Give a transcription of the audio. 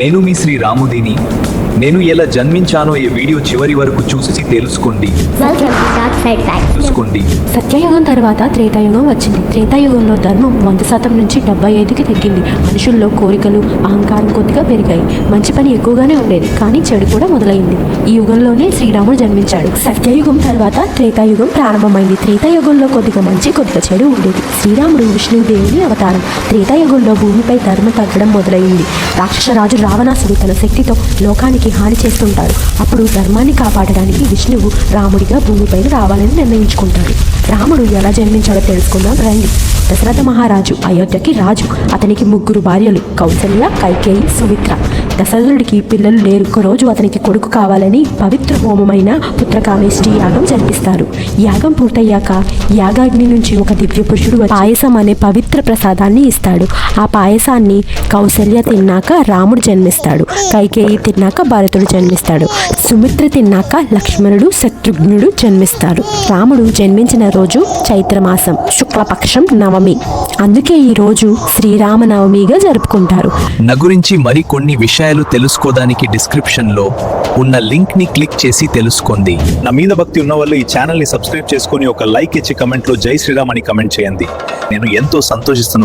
నేను మీ శ్రీ రాముదీని నేను ఎలా జన్మించానో ఈ వీడియో చివరి వరకు చూసి తెలుసుకోండి. తెలుసుకోండి. సత్యయుగం తర్వాత త్రేతాయుగం వచ్చింది. త్రేతాయుగంలో ధర్మం వంద శాతం నుంచి డెబ్బై ఐదుకి తగ్గింది. మనుషుల్లో కోరికలు అహంకారం కొద్దిగా పెరిగాయి. మంచి పని ఎక్కువగానే ఉండేది కానీ చెడు కూడా మొదలైంది. ఈ యుగంలోనే శ్రీరాముడు జన్మించాడు. సత్యయుగం తర్వాత త్రేతాయుగం ప్రారంభమైంది. త్రేతాయుగంలో కొద్దిగా మంచి కొద్దిగా చెడు ఉండేది. శ్రీరాముడు విష్ణుదేవుని అవతారం. త్రేతాయుగంలో భూమిపై ధర్మం తగ్గడం మొదలైంది. రాక్షసరాజు రావణాసుడు తన శక్తితో లోకానికి హాని చేస్తుంటాడు అప్పుడు ధర్మాన్ని కాపాడడానికి విష్ణువు రాముడిగా భూమిపైన రావాలని నిర్ణయించుకుంటాడు. రాముడు ఎలా జన్మించాడో తెలుసుకుందాం రండి. దశరథ మహారాజు అయోధ్యకి రాజు. అతనికి ముగ్గురు భార్యలు కౌసల్య కైకేయి సుమిత్ర. దశరథుడికి పిల్లలు లేరు. రోజు అతనికి కొడుకు కావాలని పవిత్ర హోమమైన పుత్రకామేష్టి యాగం జరిపిస్తారు. యాగం పూర్తయ్యాక యాగాగ్ని నుంచి ఒక దివ్య పురుషుడు పాయసం అనే పవిత్ర ప్రసాదాన్ని ఇస్తాడు. ఆ పాయసాన్ని కౌసల్య తిన్నాక రాముడు జన్మిస్తాడు. కైకేయి తిన్నాక భరతుడు జన్మిస్తాడు. సుమిత్ర తిన్నాక లక్ష్మణుడు శత్రుఘ్నుడు జన్మిస్తారు. రాముడు జన్మించిన రోజు చైత్రమాసం శుక్లపక్షం నవమి. అందుకే ఈ రోజు శ్రీరామనవమిగా జరుపుకుంటారు. నా గురించి మరికొన్ని విషయాలు తెలుసుకోవడానికి డిస్క్రిప్షన్లో ఉన్న లింక్ని క్లిక్ చేసి తెలుసుకోండి. నా మీద భక్తి ఉన్న వాళ్ళు ఈ ఛానల్ని సబ్స్క్రైబ్ చేసుకొని ఒక లైక్ ఇచ్చి కమెంట్లో జై శ్రీరామ్ అని కమెంట్ చేయండి. నేను ఎంతో సంతోషిస్తాను